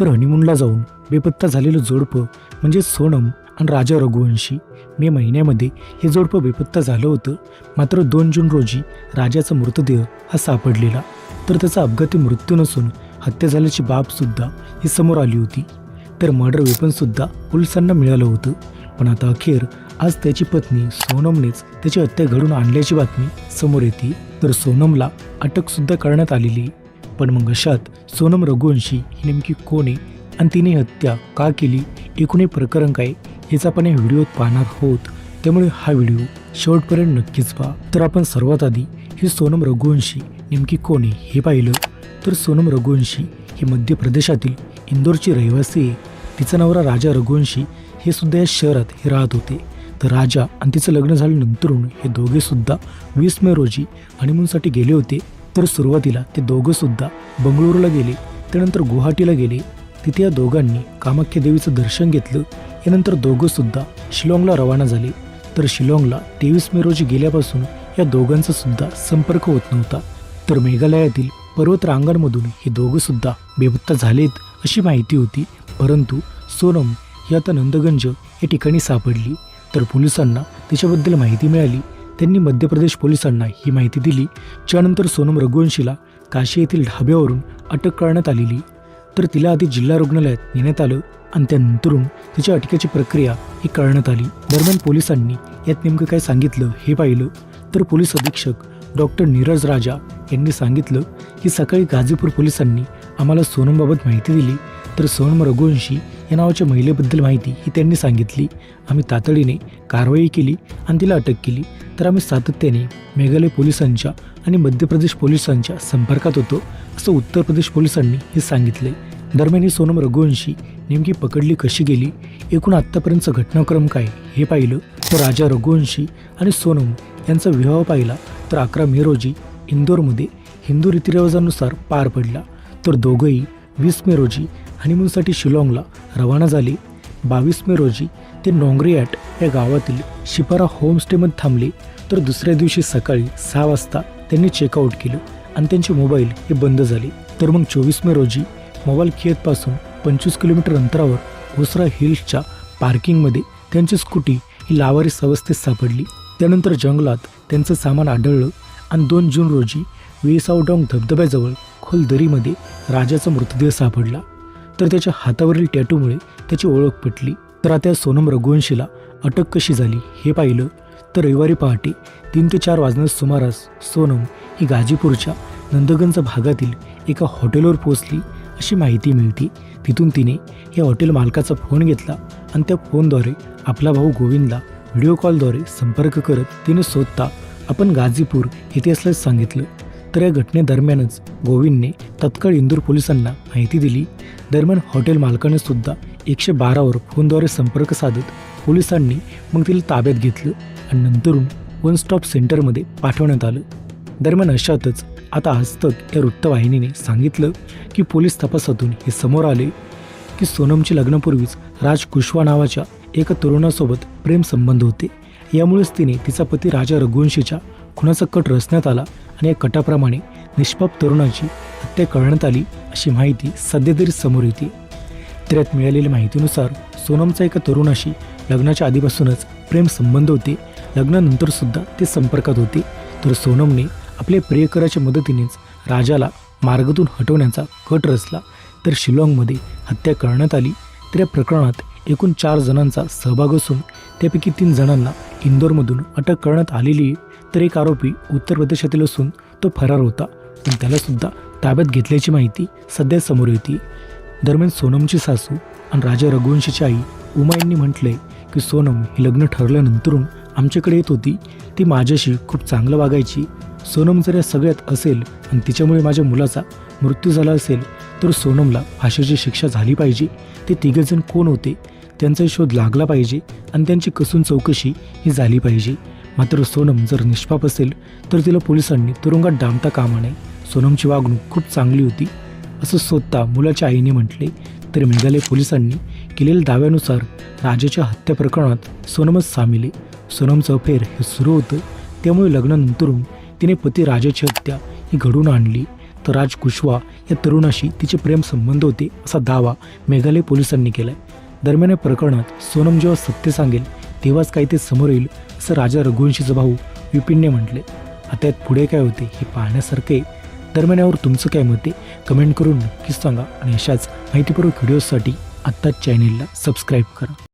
तर हनीमूनला जाऊन बेपत्ता झालेलं जोडपं म्हणजे सोनम आणि राजा रघुवंशी मे महिन्यामध्ये हे जोडपं बेपत्ता झालं होतं. मात्र दोन जून रोजी राजाचा मृतदेह हा सापडलेला. तर त्याचा अपघाती मृत्यू नसून हत्या झाल्याची बाबसुद्धा ही समोर आली होती. तर मर्डर वेपनसुद्धा पोलिसांना मिळालं होतं. पण आता अखेर आज त्याची पत्नी सोनमनेच त्याची हत्या घडून आणल्याची बातमी समोर येते. तर सोनमला अटकसुद्धा करण्यात आलेली पण मग अशात सोनम रघुवंशी ही नेमकी कोण आहे आणि तिने हत्या का केली? एकूण हे प्रकरण काय? हेच आपण या व्हिडिओत पाहणार आहोत. त्यामुळे हा व्हिडिओ शेवटपर्यंत नक्कीच पहा. तर आपण सर्वात आधी ही सोनम रघुवंशी नेमकी कोण आहे हे पाहिलं. तर सोनम रघुवंशी ही मध्य प्रदेशातील इंदोरची रहिवासी आहे. तिचा नवरा राजा रघुवंशी हे सुद्धा या शहरात हे राहत होते. तर राजा आणि तिचं लग्न झाल्यानंतरून हे दोघेसुद्धा वीस मे रोजी हनीमूनसाठी गेले होते. तर सुरुवातीला ते दोघं सुद्धा बंगळुरूला गेले त्यानंतर गुवाहाटीला गेले. तिथे या दोघांनी कामाख्या देवीचं दर्शन घेतलं. यानंतर दोघं सुद्धा शिलाँगला रवाना झाले. तर शिलाँगला तेवीस मे रोजी गेल्यापासून या दोघांचा सुद्धा संपर्क होत नव्हता. तर मेघालयातील पर्वत रांगांमधून हे दोघं सुद्धा बेपत्ता झालेत अशी माहिती होती. परंतु सोनम ही आता नंदगंज या ठिकाणी सापडली. तर पोलिसांना तिच्याबद्दल माहिती मिळाली. त्यांनी मध्य प्रदेश पोलिसांना ही माहिती दिली. ज्यानंतर सोनम रघुवंशीला काशी येथील ढाब्यावरून अटक करण्यात आलेली. तर तिला आधी जिल्हा रुग्णालयात नेण्यात आलं आणि त्यानंतरून तिच्या अटकेची प्रक्रिया ही करण्यात आली. दरम्यान पोलिसांनी यात नेमकं काय सांगितलं हे पाहिलं. तर पोलीस अधीक्षक डॉक्टर नीरज राजा यांनी सांगितलं की सकाळी गाझीपूर पोलिसांनी आम्हाला सोनमबाबत माहिती दिली. तर सोनम रघुवंशी या नावाच्या महिलेबद्दल माहिती ही त्यांनी सांगितली. आम्ही तातडीने कारवाई केली आणि तिला अटक केली. तर आम्ही सातत्याने मेघालय पोलिसांच्या आणि मध्य प्रदेश पोलिसांच्या संपर्कात होतो असं उत्तर प्रदेश पोलिसांनी हे सांगितले. दरम्यान ही सोनम रघुवंशी नेमकी पकडली कशी गेली एकूण आत्तापर्यंतचा घटनाक्रम काय हे पाहिलं तर राजा रघुवंशी आणि सोनम यांचा विवाह पाहिला तर अकरा मे रोजी इंदोरमध्ये हिंदू रीतिरिवाजानुसार पार पडला. तर दोघंही वीस मे रोजी हनीमूनसाठी शिलाँगला रवाना झाले. बावीस मे रोजी ते नोंगरियाट या गावातील शिपारा होमस्टेमध्ये थांबले. तर दुसऱ्या दिवशी सकाळी सहा वाजता त्यांनी चेकआउट केलं आणि त्यांचे मोबाईल हे बंद झाले. तर मग चोवीस मे रोजी मोबाईल खेतपासून पंचवीस किलोमीटर अंतरावर ओसरा हिल्सच्या पार्किंगमध्ये त्यांची स्कूटी ही लावारीस अवस्थेत सापडली. त्यानंतर जंगलात त्यांचं सामान आढळलं आणि दोन जून रोजी वेसावडॉंग धबधब्याजवळ खोल दरीमध्ये राजाचा मृतदेह सापडला. तर त्याच्या हातावरील टॅटूमुळे त्याची ओळख पटली. तर आता सोनम रघुवंशीला अटक कशी झाली हे पाहिलं तर रविवारी पहाटे तीन ते चार वाजण्यास सुमारास सोनम ही गाजीपूरच्या नंदगंज भागातील एका हॉटेलवर पोहोचली अशी माहिती मिळते. तिथून तिने या हॉटेल मालकाचा फोन घेतला आणि त्या फोनद्वारे आपला भाऊ गोविंदला व्हिडिओ कॉलद्वारे संपर्क करत तिने स्वतः आपण गाझीपूर येथे असल्याचं सांगितलं. तर या घटनेदरम्यानच गोविंदने तत्काळ इंदूर पोलिसांना माहिती दिली. दरम्यान हॉटेल मालकाने सुद्धा एकशे बारावर फोनद्वारे संपर्क साधत पोलिसांनी मग तिला ताब्यात घेतलं आणि नंतरून वन स्टॉप सेंटरमध्ये पाठवण्यात आलं. दरम्यान अशातच आता आजतक या वृत्तवाहिनीने सांगितलं की पोलीस तपासातून हे समोर आले की सोनमची लग्नापूर्वीच राज कुशवा नावाच्या एका तरुणासोबत प्रेमसंबंध होते. यामुळेच तिने तिचा पती राजा रघुवंशीच्या खुनाचा कट रचण्यात आला आणि या कटाप्रमाणे निष्पाप तरुणाची हत्या करण्यात आली अशी माहिती सध्या तरी समोर येते. त्यात मिळालेल्या माहितीनुसार सोनमचा एका तरुणाशी लग्नाच्या आधीपासूनच प्रेम संबंध होते. लग्नानंतर सुद्धा ते संपर्कात होते. तर सोनमने आपल्या प्रियकराच्या मदतीनेच राजाला मार्गातून हटवण्याचा कट रचला. तर शिलाँगमध्ये हत्या करण्यात आली. तर या प्रकरणात एकूण चार जणांचा सहभाग असून त्यापैकी तीन जणांना इंदोरमधून अटक करण्यात आलेली तर एक आरोपी उत्तर प्रदेशातील असून तो फरार होता. पण त्यालासुद्धा ताब्यात घेतल्याची माहिती सध्या समोर येते. दरम्यान सोनमची सासू आणि राजा रघुवंशीची आई उमा यांनी म्हटलंय की सोनम हे लग्न ठरल्यानंतरून आमच्याकडे येत होती. ती माझ्याशी खूप चांगलं वागायची. सोनम जर या सगळ्यात असेल आणि तिच्यामुळे माझ्या मुलाचा मृत्यू झाला असेल तर सोनमला फाशीची शिक्षा झाली पाहिजे. ते तिघेजण कोण होते? त्यांचा शोध लागला पाहिजे आणि त्यांची कसून चौकशी ही झाली पाहिजे. मात्र सोनम जर निष्पाप असेल तर तिला पोलिसांनी तुरुंगात डांबता कामा नये. सोनमची वागणूक खूप चांगली होती. असं स्वतः मुलाच्या आईने म्हटले तर मेघालय पोलिसांनी केलेल्या दाव्यानुसार राजाच्या हत्या प्रकरणात सोनमच सामील आहे. सोनमचं अफेअर हे सुरू होतं. त्यामुळे लग्नानंतरून तिने पती राजाची हत्या ही घडून आणली. तर राज कुशवा या तरुणाशी तिचे प्रेम संबंध होते असा दावा मेघालय पोलिसांनी केलाय. दरम्यान या प्रकरणात सोनम जेव्हा सत्य सांगेल तेव्हाच काही ते समोर येईल असं राजा रघुवंशीचा भाऊ विपिनने म्हटले आता यात पुढे काय होते हे पाहण्यासारखे आहे. दरम्यान यावर तुमचं काय मत आहे कमेंट करून नक्कीच सांगा आणि अशाच माहितीपूर्वक व्हिडिओसाठी आत्ताच चॅनेलला सबस्क्राईब करा